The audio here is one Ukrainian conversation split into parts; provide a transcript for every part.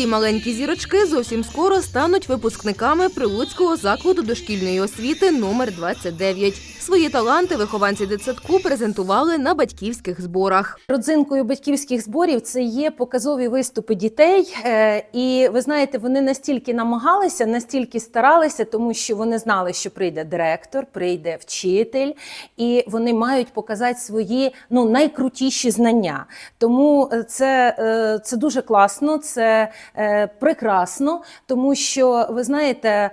Ці маленькі зірочки зовсім скоро стануть випускниками Прилуцького закладу дошкільної освіти номер 29. Свої таланти вихованці дитсадку презентували на батьківських зборах. Родзинкою батьківських зборів це є показові виступи дітей. Е, І ви знаєте, вони настільки намагалися, настільки старалися, тому що вони знали, що прийде директор, прийде вчитель, і вони мають показати свої ну найкрутіші знання. Тому е, це, е, це дуже класно, це прекрасно, тому що ви знаєте,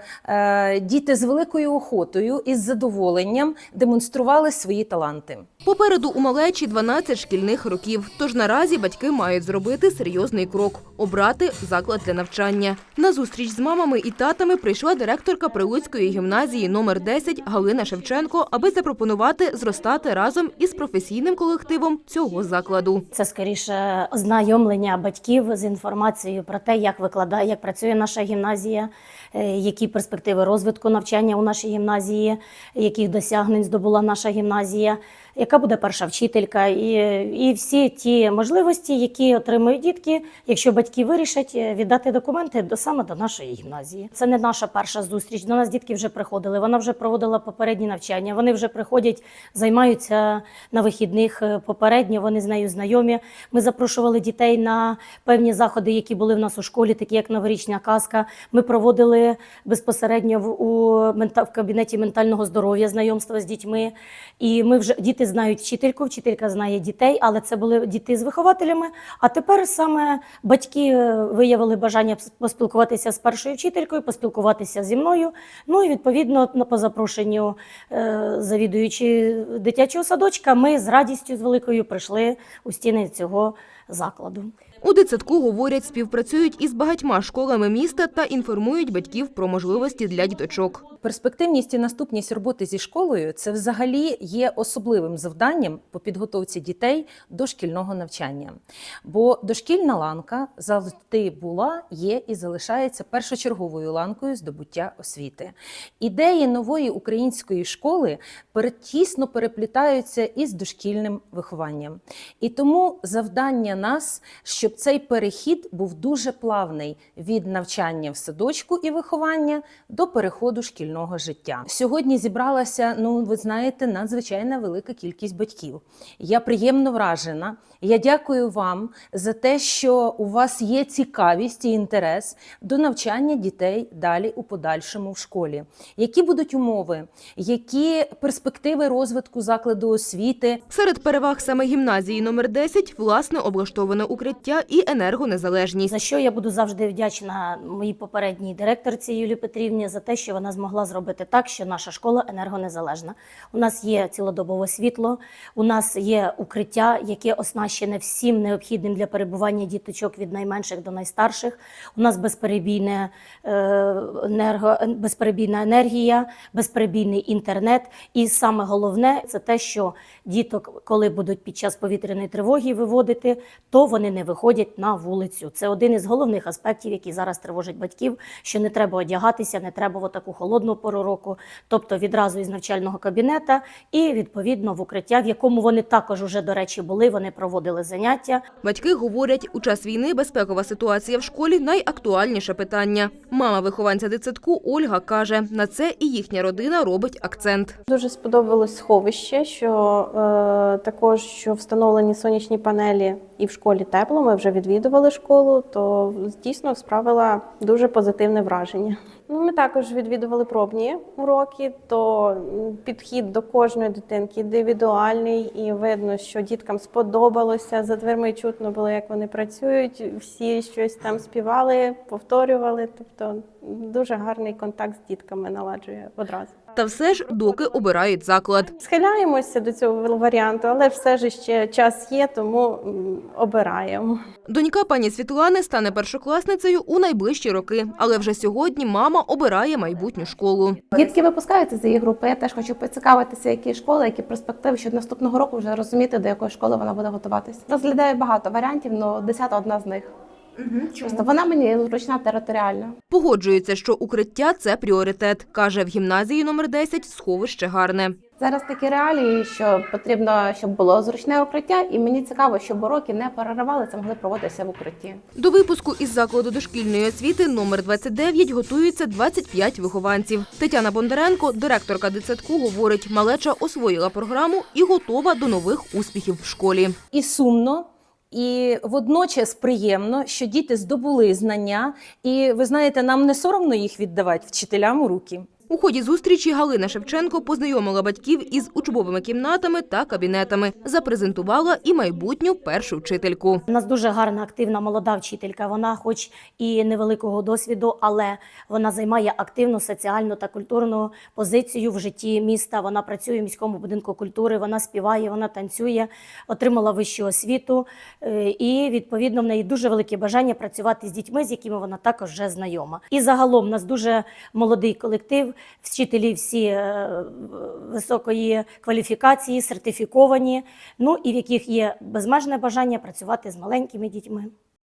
діти з великою охотою і з задоволенням демонстрували свої таланти. Попереду у малечі 12 шкільних років. Тож наразі батьки мають зробити серйозний крок обрати заклад для навчання. На зустріч з мамами і татами прийшла директорка Прилуцької гімназії номер 10 Галина Шевченко, аби запропонувати зростати разом із професійним колективом цього закладу. Це скоріше ознайомлення батьків з інформацією про те, як викладає, як працює наша гімназія, е, які перспективи розвитку навчання у нашій гімназії, яких досягнень здобула наша гімназія, яка буде перша вчителька, і, і всі ті можливості, які отримують дітки, якщо батьки вирішать е, віддати документи до саме до нашої гімназії. Це не наша перша зустріч. До нас дітки вже приходили. Вона вже проводила попередні навчання. Вони вже приходять, займаються на вихідних е, попередньо. Вони з нею знайомі. Ми запрошували дітей на певні заходи, які були в нас у школі, такі як новорічна казка. Ми проводили безпосередньо в у в кабінеті ментального здоров'я знайомства з дітьми. І ми вже діти знають вчительку, вчителька знає дітей, але це були діти з вихователями. А тепер саме батьки е, виявили бажання поспілкуватися з першою вчителькою, поспілкуватися зі мною. Ну і відповідно по запрошенню е, завідуючи дитячого садочка, ми з радістю з великою прийшли у стіни цього закладу. У дитсадку говорять, співпрацюють із багатьма школами міста та інформують батьків про можливості для діточок. Перспективність і наступність роботи зі школою це взагалі є особливим завданням по підготовці дітей до шкільного навчання. Бо дошкільна ланка завжди була, є і залишається першочерговою ланкою здобуття освіти. Ідеї нової української школи перетісно переплітаються із дошкільним вихованням. І тому завдання нас, щоб цей перехід був дуже плавний від навчання в садочку і виховання до переходу шкільного життя. Сьогодні зібралася, ну ви знаєте, надзвичайна велика кількість батьків. Я приємно вражена. Я дякую вам за те, що у вас є цікавість і інтерес до навчання дітей далі у подальшому в школі. Які будуть умови, які перспективи розвитку закладу освіти, Серед переваг саме гімназії номер 10 власне облаштоване укриття і енергонезалежність. За що я буду завжди вдячна моїй попередній директорці Юлії Петрівні за те, що вона змогла зробити так, що наша школа енергонезалежна. У нас є цілодобове світло, у нас є укриття, яке оснащене всім необхідним для перебування діточок від найменших до найстарших. У нас безперебійне е, енерго, безперебійна енергія, безперебійний інтернет. І саме головне це те, що діток, коли будуть під час повітряної тривоги виводити, то вони не виходять на вулицю. Це один із головних аспектів, які зараз тривожать батьків, що не треба одягатися, не треба в таку холодну пору року, тобто відразу із навчального кабінета і відповідно в укриття, в якому вони також уже, до речі, були. Вони проводили заняття. Батьки говорять, у час війни безпекова ситуація в школі найактуальніше питання. Мама вихованця дитсадку Ольга каже, на це і їхня родина робить акцент. Дуже сподобалось сховище, що е, також що встановлені сонячні панелі і в школі тепло. Ми вже відвідували школу, то дійсно справила дуже позитивне враження. Ну, ми також відвідували пробні уроки, то підхід до кожної дитинки індивідуальний, і видно, що діткам сподобалося. За дверми чутно було, як вони працюють. Всі щось там співали, повторювали. Тобто дуже гарний контакт з дітками наладжує одразу. Та все ж доки обирають заклад. Схиляємося до цього варіанту, але все ж ще час є, тому обираємо. Донька пані Світлани стане першокласницею у найближчі роки, але вже сьогодні мама обирає майбутню школу. Дітки випускаються з її групи. Я теж хочу поцікавитися, які школи, які перспективи, щоб наступного року вже розуміти, до якої школи вона буде готуватись. Розглядаю багато варіантів, але десята одна з них. Просто вона мені зручна територіально. Погоджується, що укриття це пріоритет. Каже, в гімназії номер 10 сховище гарне. Зараз такі реалії, що потрібно, щоб було зручне укриття, і мені цікаво, щоб уроки не переривалися, могли проводитися в укритті. До випуску із закладу дошкільної освіти номер 29 готуються 25 вихованців. Тетяна Бондаренко, директорка дитсадку, говорить, малеча освоїла програму і готова до нових успіхів в школі. І сумно. І водночас приємно, що діти здобули знання, і ви знаєте, нам не соромно їх віддавати вчителям у руки. У ході зустрічі Галина Шевченко познайомила батьків із учбовими кімнатами та кабінетами, запрезентувала і майбутню першу вчительку. У нас дуже гарна, активна молода вчителька. Вона, хоч і невеликого досвіду, але вона займає активну соціальну та культурну позицію в житті міста. Вона працює в міському будинку культури, вона співає, вона танцює, отримала вищу освіту. е, І відповідно в неї дуже велике бажання працювати з дітьми, з якими вона також вже знайома. І загалом у нас дуже молодий колектив. Вчителі всі е, високої кваліфікації, сертифіковані, ну і в яких є безмежне бажання працювати з маленькими дітьми.